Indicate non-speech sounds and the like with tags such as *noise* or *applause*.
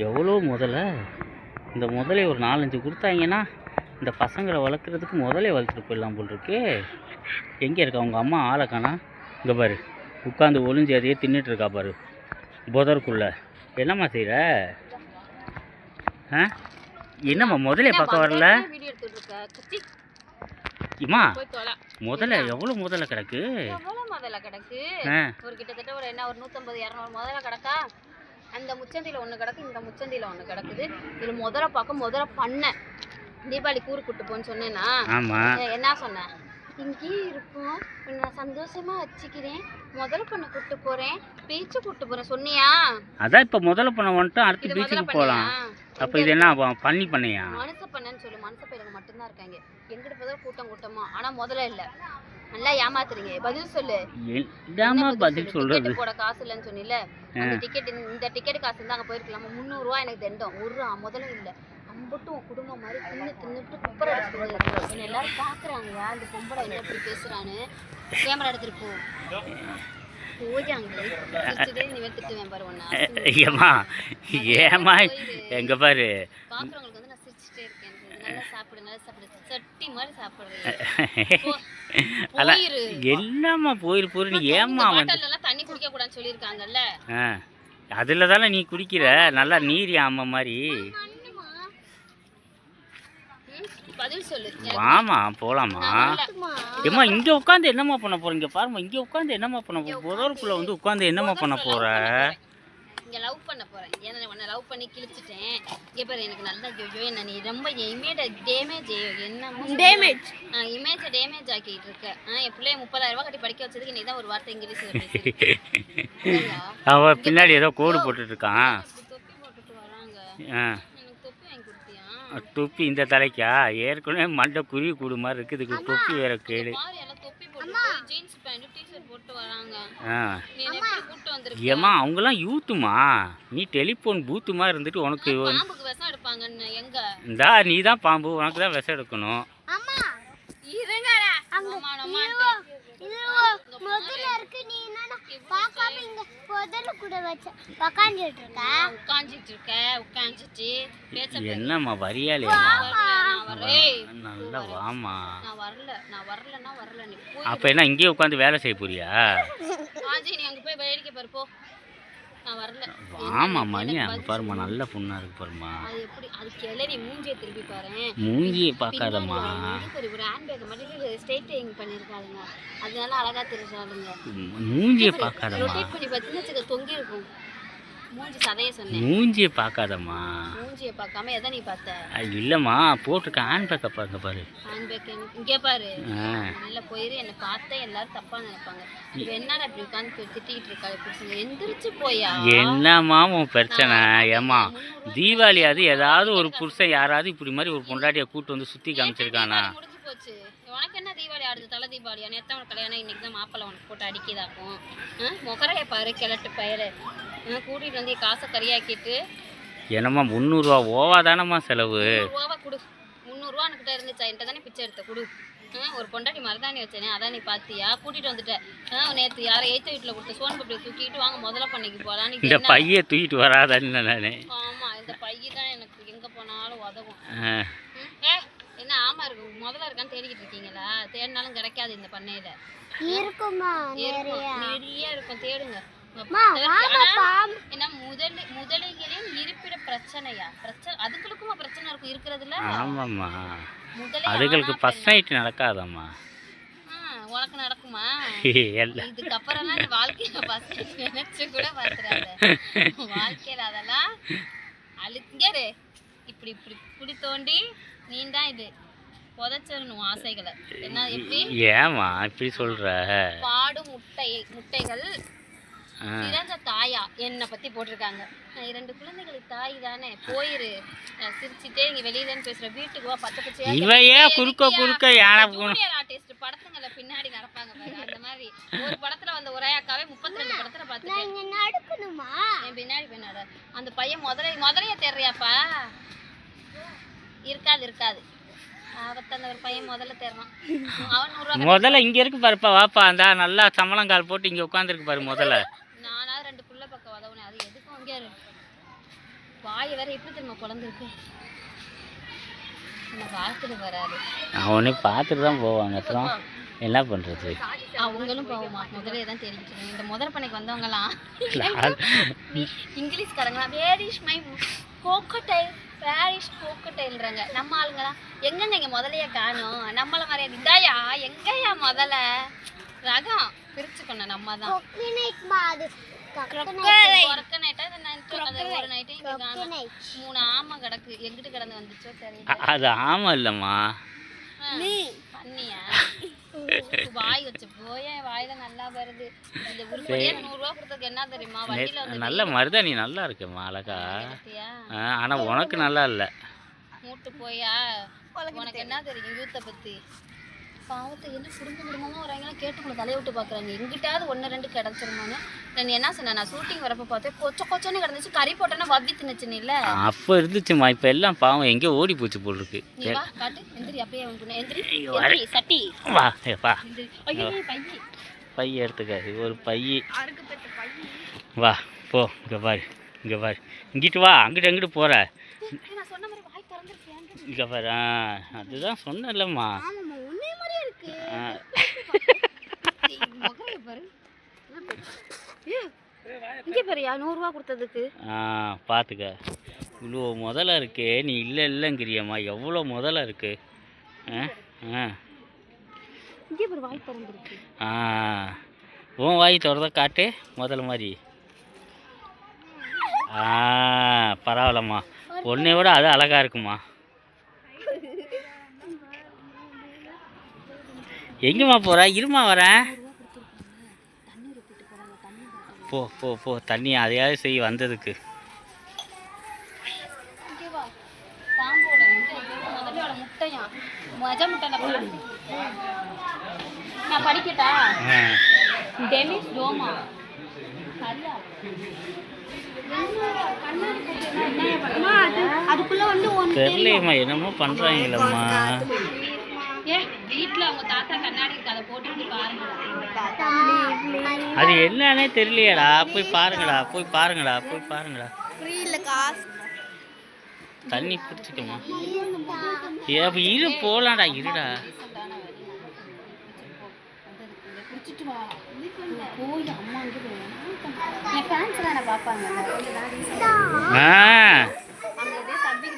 எவ்வளோ முதல்ல இந்த முதலை ஒரு நாலஞ்சு கொடுத்தாங்கன்னா இந்த பசங்களை வளர்க்குறதுக்கு முதலே வளர்த்துட்டு போயிடலாம் போல் இருக்கு எங்கே இருக்கா உங்கள் அம்மா? ஆளை காணா. இங்கே பாரு. உட்காந்து ஒளிஞ்சு அதையே தின்னுட்டு இருக்கா பாரு. புதருக்குள்ள. என்னம்மா செய்கிற ஆ? என்னம்மா முதலே பார்க்க வரல? இம்மா முதல்ல எவ்வளோ முதல்ல கிடக்கு? முதல்ல கிடக்கு? ஒரு கிட்டத்தட்ட ஒரு என்ன ஒரு நூற்றம்பது இரநூறு முதல்ல கிடக்கா? அந்த முச்சந்தியில் ஒன்று கிடக்கு இந்த முச்சந்தியில் ஒன்று கிடக்குது. இதில் முதல்ல பார்க்க முதல்ல பண்ணேன் தீபாவளி கூறு கூட்டு போன்னு சொன்னேன்னா என்ன சொன்னேன் இங்கேயே இருக்கும் நான் சந்தோஷமா வச்சுக்கிறேன். முதல்ல பண்ண கூட்டு போறேன். பீச்சு கூட்டு போறேன். சொன்னியா? அதான் இப்போ முதல்ல பண்ண வந்துட்டோம் அடுத்து பீச்சுக்கு பண்ணியா? அப்போ இது என்ன பண்ணி பண்ணையா? மனுஷ பண்ணன்னு சொல்லு மனுஷ பையனுங்க மட்டும்தான் இருக்காங்க. எங்கிட்ட போதும் கூட்டம் கூட்டமா? ஆனா முதல்ல இல்ல. நல்லா ஏமாத்துறீங்க. பதில் சொல்லு. என்னம்மா என்ன பதில் டிக்கெட் போட காசு இல்லைன்னு சொன்னில அந்த டிக்கெட் இந்த டிக்கெட் காசு இருந்தா அங்க போயிருக்கலாம்? முந்நூறுரூவா எனக்கு தண்டம். ஒரு ரூபா முதல்ல இல்ல. அம்பட்டும் குடும்பம் மாதிரி தின்னு தின்னுட்டு குப்பரை அடிச்சுட்டு எல்லாரும் பாக்குறாங்க. அந்த பொம்பளை என்ன இப்படி பேசுறான்னு? கேமரா எடுத்துட்டு போ. ஏம்மா? ஏம்மா? எங்க பாரு? என்னம்மா போயிரு போயிரு? நீ எல்லாம் தண்ணி குடிக்க கூடாதுன்னு சொல்லியிருக்காங்கல்ல. அதில் தானே நீ குடிக்கிற? நல்லா நீரி ஆமை மாதிரி பண்ணுமா ம், பதில் சொல்லு வாமா போகலாமா வரலம்மா. ஏம்மா இங்கே உட்காந்து என்னம்மா பண்ண போறீங்க பாரும்மா இங்கே உட்காந்து என்னம்மா பண்ண போற? புதருக்குள்ள வந்து உட்காந்து என்னம்மா பண்ண போற? இங்க லவ் பண்ண போறேன். ஏன்னா உன்னை லவ் பண்ணி கிழிச்சிட்டேன். இங்க பாரு எனக்கு நல்லா ஜோஜோ என்ன நீ ரொம்ப இமேஜ் டேமேஜ் என்ன டேமேஜ் இமேஜ் டேமேஜ் ஆக்கிட்டு இருக்க. ஆ, என் பிள்ளைய முப்பதாயிரம் ரூபாய் கட்டி படிக்க வச்சதுக்கு நீ தான் ஒரு வார்த்தை இங்கிலீஷ்ல பேசுறியா *laughs* அவ பின்னாடி ஏதோ கோடு போட்டுட்டு இருக்கான். தொப்பி போட்டுட்டு வராங்க ஆ எனக்கு தொப்பி வாங்கி கொடுத்தியா தொப்பி இந்த தலைக்கா? ஏற்கனவே மண்டை குருவி கூடு மாதிரி இருக்குது இதுக்கு தொப்பி வேற கேடு. ஏம்மா அவங்களாம் யூத்துமா நீ டெலிஃபோன் பூத்துமா இருந்துட்டு உனக்கு இந்தா நீ தான் பாம்பு உனக்கு தான் விஷம் எடுக்கணும். இருங்கடா. முதல்ல கூட வச்ச உக்காந்துட்டு இருக்க உட்காந்துட்டு இருக்க உட்காந்துட்டு பேச என்னம்மா நல்லா வாமா. நான் வரல நான் வரலன்னா வரல. நீ அப்போ என்ன இங்கேயே உட்காந்து வேலை செய்ய போறியா? ஆஜி நீ அங்க போய் வேடிக்கை பாரு போ. ஆமா மணி அங்கே பாருமா நல்ல பொண்ணா இருக்கு பாருமா அது எப்படி அது கிளறி மூஞ்சியை பார்க்காதம்மா. மூஞ்சியை பார்க்காதம்மா. மூஞ்சியை பார்க்காதம்மா. மூஞ்சியை பார்க்காம எதை நீ பார்த்த? அது இல்லைம்மா போட்டிருக்க ஹேண்ட் பேக்கை பாருங்க பாரு. ஹேண்ட் பேக் இங்கே பாரு. நல்ல போயிரு என்னை பார்த்தா எல்லாரும் தப்பா நினைப்பாங்க. என்னடா இப்படி உட்காந்து திட்டிக்கிட்டு இருக்கா? இப்படி எந்திரிச்சு போயா? என்னம்மா உன் பிரச்சனை? ஏம்மா தீபாவளி அது ஏதாவது ஒரு புருஷன் யாராவது இப்படி மாதிரி ஒரு பொண்டாட்டியை கூட்டு வந்து சுற்றி காமிச்சிருக்கானா? தீபாவளி போச்சு. உனக்கு என்ன தீபாவளி அடுத்த தலை தீபாவளியா நேற்று உனக்கு கல்யாணம் இன்னைக்கு தான் மாப்பிள்ளை உனக்கு போட்டு அடிக்கிதாக்கும். முகரைய பாரு கிழட்டு பயிர் கூட்டிட்டு வந்து காசை கறியாக்கிட்டு என்னம்மா முந்நூறுரூவா ஓவா தானம்மா செலவு? ரூபாவா கொடு. முந்நூறுரூவா என்கிட்ட இருந்துச்சா? என்கிட்ட தானே பிச்சை எடுத்த கொடு. ஆ, ஒரு பொண்டாட்டி மருதாணி வச்சேனே அதான் நீ பாத்தியா? கூட்டிட்டு வந்துட்ட. நேற்று யாரை எய்த்த வீட்டில் கொடுத்த சோன் பப்படி தூக்கிட்டு வாங்க முதல்ல பண்ணிக்கு போகலாம் இந்த பையை தூக்கிட்டு வராதான்னு நான். ஆமா இந்த பைய தான் எனக்கு எங்க போனாலும் உதவும். என்ன ஆமா இருக்கு? முதல்ல இருக்கான்னு தேடிக்கிட்டு இருக்கீங்களா? தேடினாலும் கிடைக்காது இந்த பண்ணையில. இருக்குமா? இருக்கும் நிறைய இருக்கும். தேடுங்க. என்ன முதல் முதலைகளின் இருப்பிட பிரச்சனையா? பிரச்சனை அதுகளுக்குமா பிரச்சனை இருக்கும் இருக்கிறதுல? ஆமாம்மா. முதலை அதுகளுக்கு ஃபர்ஸ்ட் நைட் நடக்காதாம்மா. உனக்கு நடக்குமா? எல்லாம் இதுக்கப்புறம் நீ வாழ்க்கையில ஃபர்ஸ்ட் நினைச்சு கூட பாத்துறாத. வாழ்க்கையில அதெல்லாம் அழுங்கரு இப்படி இப்படி குடி தோண்டி நீ தான் இது. புதைச்சிடணும் ஆசைகளை. என்ன எப்படி? ஏம்மா இப்படி சொல்ற? பாடும் முட்டை முட்டைகள். சிறந்த தாயா என்னை பத்தி போட்டிருக்காங்க. நான் இரண்டு குழந்தைகளுக்கு தாய் தானே போயிரு. சிரிச்சுட்டே இங்க வெளியில பேசுற வீட்டுக்கு வா பச்சை பச்சையா இவ ஏன் குறுக்க குறுக்க ஆர்டிஸ்ட் படத்துங்கள பின்னாடி நடப்பாங்க பாரு அந்த மாதிரி. ஒரு படத்துல வந்த ஒரே அக்காவே முப்பத்தி ரெண்டு படத்துல நடக்கணுமா? என் பின்னாடி பின்னாட அந்த பையன் முதல்ல முதலைய தேடுறியாப்பா? இருக்காது இருக்காது. முதல்ல இங்க இருக்கு பாருப்பா வாப்பா அந்த நல்லா சம்பளங்கால் போட்டு இங்க உட்காந்துருக்கு பாரு முதல்ல நானா ரெண்டு புள்ள பக்கம் உதவுனேன் அது எதுக்கும் அங்கே இரு வாயை வேற எப்படி திரும்ப குழந்திருக்கு? நம்ம பார்த்துட்டு வராது அவனே பார்த்துட்டு தான் போவாங்க அப்புறம் என்ன பண்ணுறது அவங்களும் போவோமா? முதலே தான் தெரிவிச்சிருங்க இந்த முதல் பணிக்கு வந்தவங்கலாம் இங்கிலீஷ்காரங்களாம் where is my cocktail where is கோக்கடைல்றாங்க நம்ம ஆளுங்களாம் எங்கங்க இங்கே முதலையே காணும்? நம்மள மாதிரியா இந்தாயா எங்கயா முதல்ல ரகம் பிரிச்சுக்கணும் நம்ம தான். மூணு ஆமை கிடக்கு. எங்கிட்டு கிடந்து வந்துச்சோ தெரியல. அது ஆமாம் இல்லைம்மா. பண்ணியா? *laughs* வாய் வச்சு போய் வாயில நல்லா வருது. இந்த உருப்படியா என்ன தெரியுமா? வண்டியில வந்து நல்ல மருதாணி நல்லா இருக்குமா அழகா. ஆனால் உனக்கு நல்லா இல்லை. மூட்டு போயா? உனக்கு என்ன தெரியும்? யூத்தை பத்தி. பாவத்தை என்ன குடும்ப குடும்பமா வராங்கன்னா கேட்டுக்குள்ள தலையை விட்டு பாக்குறாங்க எங்கிட்டாவது ஒன்று ரெண்டு கிடச்சிருமான்னு. நான் என்ன சொன்னேன் நான் ஷூட்டிங் வரப்ப பார்த்தேன் கொச்ச கொச்சன்னு கிடந்துச்சு கறி போட்டோன்னா வவ்வி தின்னுச்சுன்னு இல்ல? அப்போ இருந்துச்சுமா இப்போ எல்லாம் பாவம் எங்கேயோ ஓடி போச்சு போல் இருக்கு காட்டு. எந்திரி அப்படியே எந்திரி சட்டி. வா வா. பையி. பை எடுத்துக்க இது ஒரு பையி. வா போ இங்கே பாரு இங்கே பாரு. இங்கிட்டு வா அங்கிட்டு எங்கிட்டு போகிற இங்கே பாரு ஆ அதுதான் சொன்னேன்லம்மா ஆமாம்மா உன்னே மாதிரியே இருக்கு ஆ, ஏய், முகரைய பாரு ஏய், இங்கே பாருயா நூறுரூவா கொடுத்ததுக்கு. ஆ பார்த்துக்க இவ்வளோ முதல்ல இருக்கே. நீ இல்லை இல்லைங்கிறியம்மா. எவ்வளோ முதல்ல இருக்கு? ஆ ஆ. இங்கே பாரு வாய் திறந்துருக்கு. ஆ உன் வாய் திறந்த காட்டு முதல்ல மாதிரி. ஆ பரவாயில்லம்மா. உன்னை விட அது அழகா இருக்குமா எங்கேம்மா போற? இருமா வரேன் போ போ போ. தண்ணி அதையாவது செய் வந்ததுக்கு. நான் படிக்கட்டா? ஆ. டெனிஸ் டோமா தெரியலையம்மா என்னமோ பண்ணுறாங்களம்மா வீட்டில் அவங்க தாத்தா கண்ணாடி இருக்கு அதை போட்டுட்டு பாருங்க. அது என்னன்னே தெரியலையேடா. போய் பாருங்கடா போய் பாருங்கடா போய் பாருங்கடா. தண்ணி அப்போ இரு போகலாம்டா இருடா. ஆ. அங்கே